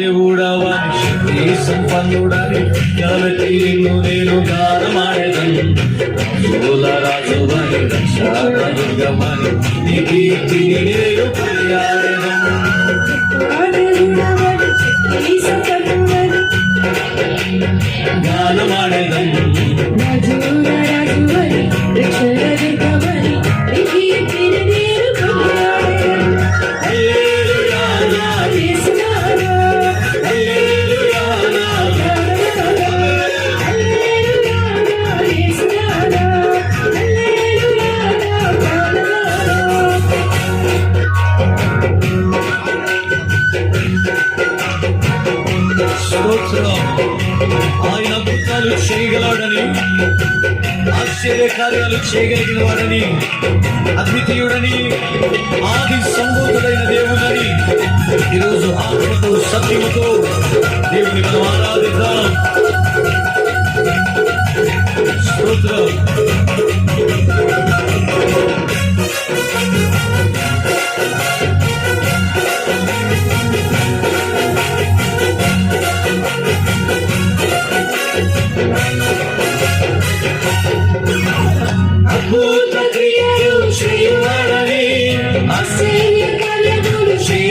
దేవుడవని శక్తి సంపన్నుడని కాబట్టి నిన్ను నేను గానమాడేదను. రాజుల రాజువని రక్షక దుర్గమని నీ కీర్తిని నేను కొనియాడెదను. గానమాడేదను. స్తోత్రం ఆయన అద్భుతాలు చేయగలవాడని ఆశ్చర్య కార్యాలు చేయగలిగిన వాడని అద్వితీయుడని ఆది సంబూతుడైన దేవుడని ఈరోజు ఆత్మతో సత్యముతో దేవుని మనం ఆరాధిద్దాం. స్తోత్రం.